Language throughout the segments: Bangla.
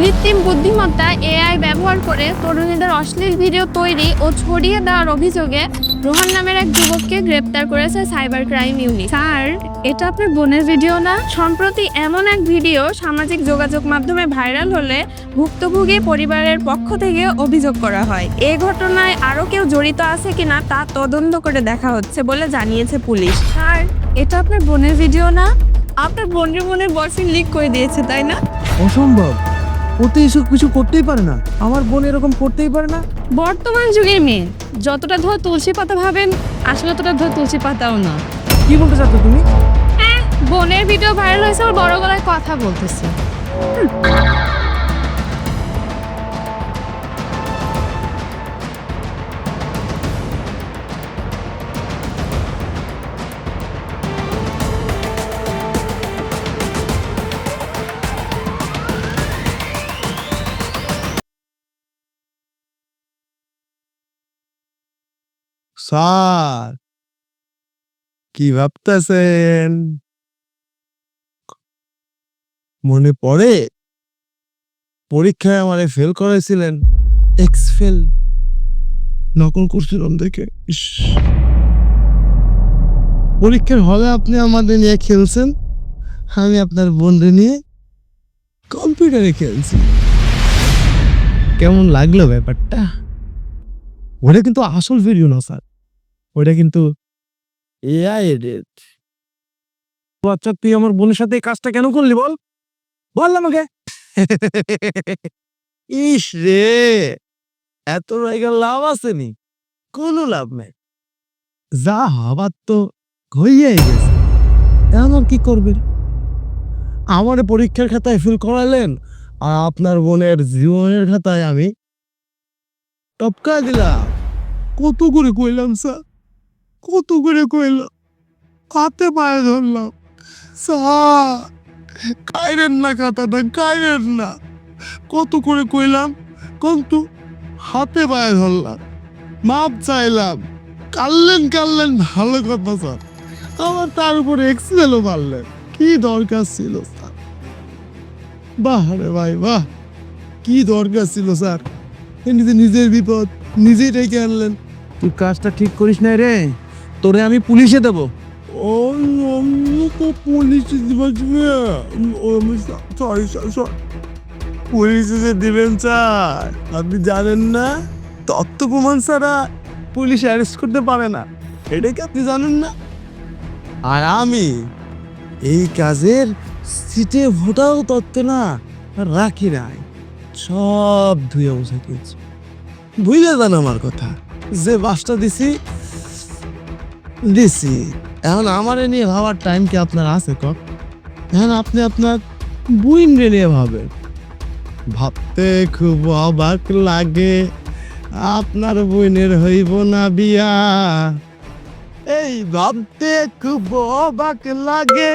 কৃত্রিম বুদ্ধিমত্তা এআই ব্যবহার করে তরুণীদের অশ্লীল ভিডিও তৈরি ও ছড়িয়ে দেওয়ার অভিযোগে রোহান নামের এক যুবককে গ্রেপ্তার করেছে সাইবার ক্রাইম ইউনিট। স্যার এটা আপনার বোনের ভিডিও না? সম্প্রতি এমন এক ভিডিও সামাজিক যোগাযোগ মাধ্যমে ভাইরাল হলে ভুক্তভোগী পরিবারের পক্ষ থেকে অভিযোগ করা হয়। এ ঘটনায় আরও কেউ জড়িত আছে কিনা তা তদন্ত করে দেখা হচ্ছে বলে জানিয়েছে পুলিশ। স্যার এটা আপনার বোনের ভিডিও না? আপনার বোনের বোনের বয়ফ্রেন্ড লিক করে দিয়েছে তাই না? অসম্ভব। ও তো এসব কিছু করতেই পারে না। আমার বোন এরকম করতেই পারে না। বর্তমান যুগের মেয়ে যতটা ধর তুলসী পাতা ভাবেন আসলে ততটা ধর তুলসী পাতাও না। কি বলতে চাচ্ছ তুমি? হ্যাঁ বোনের ভিডিও ভাইরাল হয়েছে ওর বড় গলায় কথা বলতেছে। স্যার, কি ভাবতেছেন? মনে পড়ে? পরীক্ষায় আমারে ফেল করেছিলেন এক্স ফেল নকল করছিলাম দেখে। পরীক্ষার হলে আপনি আমাদের নিয়ে খেলছেন? আমি আপনার বন্ধু নিয়ে কম্পিউটারে খেলছি। কেমন লাগল ব্যাপারটা? ওটা কিন্তু আসল ভিডিও না, স্যার। ওটা কিন্তু এআই এডিট আচ্ছা তুই আমার বোনের সাথে এই কাজটা কেন করলি বল? বল আমাকে। ইস রে এত জায়গা লাভ আছে নি? কোনো লাভ নেই। যা হবার তো হইয়াই গেছে। এখন আর কি করবেন আমার পরীক্ষার খাতায় ফিল করালেন আর আপনার বোনের জীবনের খাতায় আমি টপকা দিলাম। কত করে কইলাম স্যার কত করে কইলাম হাতে পায়ে ধরলাম। স্যার, কাইরেন না খাতাটা, কাইরেন না। কত করে কইলাম? কিন্তু, হাতে পায়ে ধরলাম। মাপ চাইলাম। কানলেন কানলেন ভালো কথা, স্যার। আমার তার উপরে এক্সেলও পারলেন কি দরকার ছিল, স্যার? বাহ রে ভাই, বাহ। কি দরকার ছিল, স্যার? নিজে নিজের বিপদ, নিজেই ডেকে আনলেন। তুই কাজটা ঠিক করিস না রে। তোরে আমি পুলিশে দেবো। পুলিশে সরি পুলিশে দিবেন স্যার। আপনি জানেন না? তত্ত্ব প্রমাণ ছাড়া পুলিশ অ্যারেস্ট করতে পারে না। এটা কি আপনি জানেন না? আর আমি এই কাজের সিটে ভোটাও তত্ত্ব না, রাখি নাই। সব ধুয়ে বসে গেছি বুঝলে দেন আমার কথা? যে বাসটা দিছি দিছি। এখন আমারে নিয়ে ভাবার টাইম কি আপনার আছে কক? এখন আপনি আপনার বুইন নিয়ে ভাবেন। ভাবতে খুব অবাক লাগে আপনার বইনের হইব না বিয়া। এই ভাবতে খুব অবাক লাগে।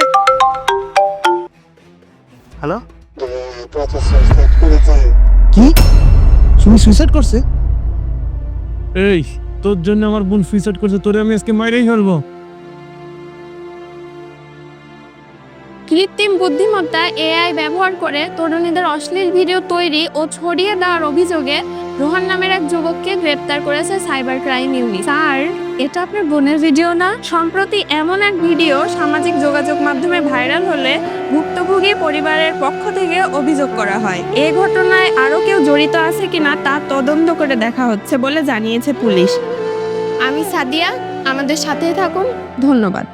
হ্যালো? কি? তুমি সুইসাইড করছে? এই। তোর জন্য আমার বোন সুইসাইড করছে, তোরে আমি আজকে মাইরেই ফেলব। কৃত্রিম বুদ্ধিমত্তা এআই ব্যবহার করে তরুণীদের অশ্লীল ভিডিও তৈরি ও ছড়িয়ে দেওয়ার অভিযোগে রোহান নামের এক যুবককে গ্রেপ্তার করেছে সাইবার ক্রাইম ইউনিট। স্যার এটা আপনার বোনের ভিডিও না? সম্প্রতি এমন এক ভিডিও সামাজিক যোগাযোগ মাধ্যমে ভাইরাল হলে ভুক্তভোগী পরিবারের পক্ষ থেকে অভিযোগ করা হয়। এ ঘটনায় আরও কেউ জড়িত আছে কিনা তা তদন্ত করে দেখা হচ্ছে বলে জানিয়েছে পুলিশ। আমি সাদিয়া আমাদের সাথে থাকুন। ধন্যবাদ।